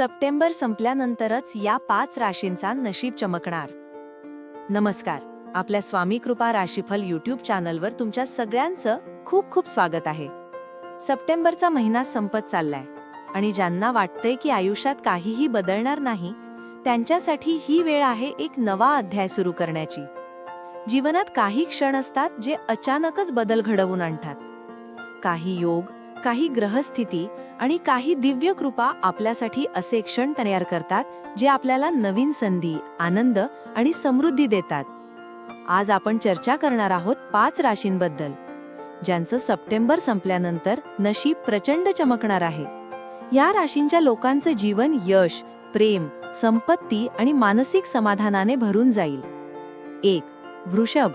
September संपल्यानंतरच या पाच राशींचा नशीब चमकणार. नमस्कार आपल्या स्वामी कृपा राशीफल युट्यूब चॅनलवर तुमच्या सगळ्यांचं खूप खूप स्वागत आहे. सप्टेंबरचा महिना संपत चाललाय आणि ज्यांना वाटतंय की आयुष्यात काहीही बदलणार नाही त्यांच्यासाठी ही वेळ आहे एक नवा अध्याय सुरू करण्याची. जीवनात काही क्षण असतात जे अचानकच बदल घडवून आणतात. काही योग काही ग्रहस्थिती आणि काही दिव्य कृपा आपल्यासाठी असे क्षण तयार करतात जे आपल्याला नवीन संधी आनंद आणि समृद्धी देतात. आज आपण चर्चा करणार आहोत पाच राशींबद्दल. ज्यांचं सप्टेंबर संपल्यानंतर नशीब प्रचंड चमकणार आहे. या राशींच्या लोकांचं जीवन यश प्रेम संपत्ती आणि मानसिक समाधानाने भरून जाईल. एक वृषभ.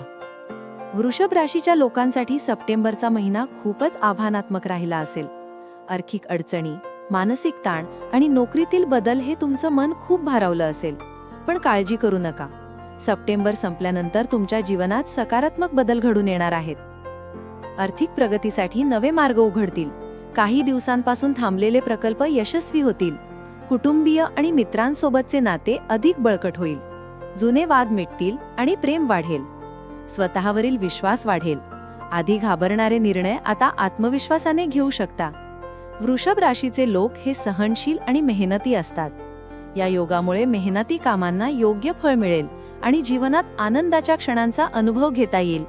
वृषभ राशीच्या लोकांसाठी सप्टेंबरचा महिना खूपच आव्हानात्मक राहिला असेल. आर्थिक अडचणी मानसिक ताण आणि नोकरीतील बदल हे तुमचं मन खूप भारावलं असेल. पण काळजी करू नका. सप्टेंबर संपल्यानंतर तुमच्या जीवनात सकारात्मक बदल घडून येणार आहेत. आर्थिक प्रगतीसाठी नवे मार्ग उघडतील. काही दिवसांपासून थांबलेले प्रकल्प यशस्वी होतील. कुटुंबीय आणि मित्रांसोबतचे नाते अधिक बळकट होईल. जुने वाद मिटतील आणि प्रेम वाढेल. स्वतःवरील विश्वास वाढेल. आधी घाबरणारे निर्णय आता आत्मविश्वासाने घेऊ शकता. वृषभ राशीचे लोक हे सहनशील आणि मेहनती असतात. या योगामुळे मेहनती कामांना योग्य फळ मिळेल आणि जीवनात आनंदाच्या क्षणांचा अनुभव घेता येईल.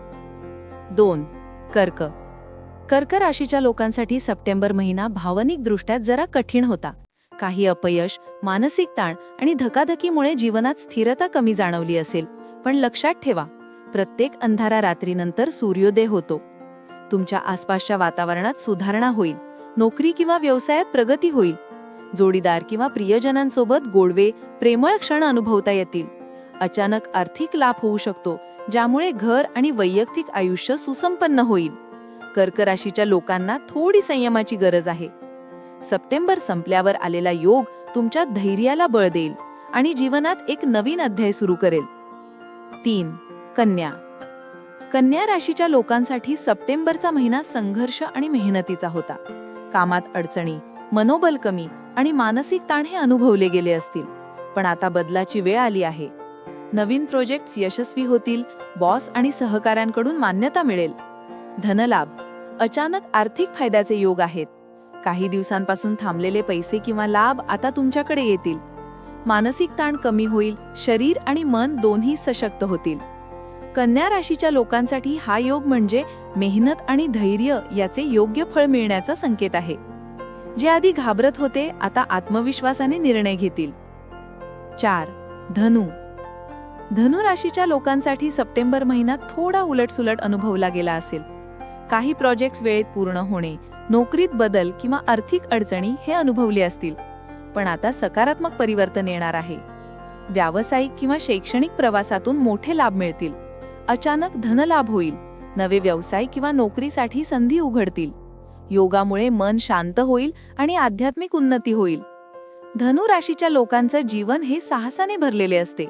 दोन कर्क. कर्क राशीच्या लोकांसाठी सप्टेंबर महिना भावनिकदृष्ट्या जरा कठीण होता. काही अपयश मानसिक ताण आणि धकाधकीमुळे जीवनात स्थिरता कमी जाणवली असेल पण लक्षात ठेवा. प्रत्येक अंधारा रात्रीनंतर सूर्योदय होतो. तुमच्या आसपासच्या वातावरणात सुधारणा होईल. नोकरी किंवा व्यवसायात प्रगती होईल. जोडीदार किंवा प्रियजनांसोबत गोडवे प्रेमळ क्षण अनुभवता येतील. अचानक आर्थिक लाभ होऊ शकतो ज्यामुळे घर आणि वैयक्तिक आयुष्य सुसंपन्न होईल. कर्क राशीच्या लोकांना थोडी संयमाची गरज आहे. सप्टेंबर संपल्यावर आलेला योग तुमच्या धैर्याला बळ देईल आणि जीवनात एक नवीन अध्याय सुरू करेल. तीन कन्या. कन्या राशीच्या लोकांसाठी सप्टेंबरचा महिना संघर्ष आणि मेहनतीचा होता. कामात अडचणी मनोबल कमी आणि मानसिक ताण हे अनुभवले गेले असतील. पण आता बदलाची वेळ आली आहे. नवीन प्रोजेक्ट्स यशस्वी होतील बॉस आणि सहकाऱ्यांकडून मान्यता मिळेल. धनलाभ. अचानक आर्थिक फायद्याचे योग आहेत. काही दिवसांपासून थांबलेले पैसे किंवा लाभ आता तुमच्याकडे येतील. मानसिक ताण कमी होईल शरीर आणि मन दोन्ही सशक्त होतील. कन्या राशीच्या लोकांसाठी हा योग म्हणजे मेहनत आणि धैर्य याचे योग्य फळ मिळण्याचा संकेत आहे. जे आधी घाबरत होते आता आत्मविश्वासाने निर्णय घेतील. चार धनु. धनु राशीच्या लोकांसाठी सप्टेंबर महिना थोडा उलटसुलट अनुभवला गेला असेल. काही प्रोजेक्ट्स वेळेत पूर्ण होणे नोकरीत बदल किंवा आर्थिक अडचणी हे अनुभवले असतील. पण आता सकारात्मक परिवर्तन येणार आहे. व्यावसायिक किंवा शैक्षणिक प्रवासातून मोठे लाभ मिळतील. अचानक धनलाभ होईल. नवे व्यवसाय किंवा नोकरीसाठी संधी उघडतील. योगामुळे मन शांत होईल आणि आध्यात्मिक उन्नती होईल. धनु राशीच्या लोकांचं जीवन हे साहसाने भरलेले असते.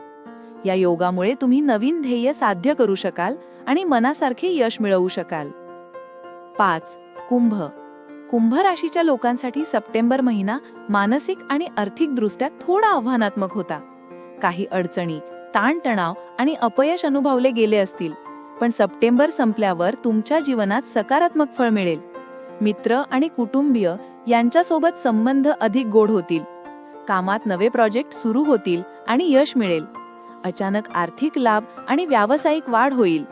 या योगामुळे तुम्ही नवीन ध्येय साध्य करू शकाल आणि मनासारखे यश मिळवू शकाल. पाच. कुंभ. कुंभ राशीच्या लोकांसाठी सप्टेंबर महिना मानसिक आणि आर्थिक दृष्ट्या थोडा आव्हानात्मक होता. काही अडचणी ताणतणाव आणि अपयश अनुभवले गेले असतील. पण सप्टेंबर संपल्यावर तुमच्या जीवनात सकारात्मक फळ मिळेल. मित्र आणि कुटुंबीय यांच्यासोबत संबंध अधिक गोड होतील. कामात नवे प्रोजेक्ट सुरू होतील आणि यश मिळेल. अचानक आर्थिक लाभ आणि व्यावसायिक वाढ होईल.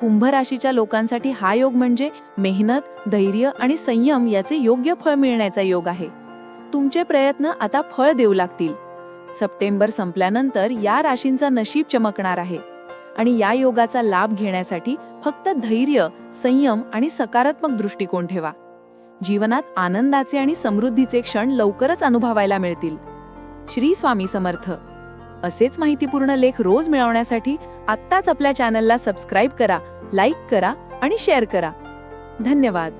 कुंभ राशीच्या लोकांसाठी हा योग म्हणजे मेहनत धैर्य आणि संयम याचे योग्य फळ मिळण्याचा योग आहे. तुमचे प्रयत्न आता फळ देऊ लागतील. सप्टेंबर संपल्यानंतर या राशींचा नशीब चमकणार आहे आणि या योगाचा लाभ घेण्यासाठी फक्त धैर्य संयम आणि सकारात्मक दृष्टिकोन ठेवा. जीवनात आनंदाचे आणि समृद्धीचे क्षण लवकरच अनुभवायला मिळतील. श्री स्वामी समर्थ. असेच माहितीपूर्ण लेख रोज मिळवण्यासाठी आत्ताच आपल्या चॅनलला सबस्क्राईब करा लाईक करा आणि शेअर करा. धन्यवाद.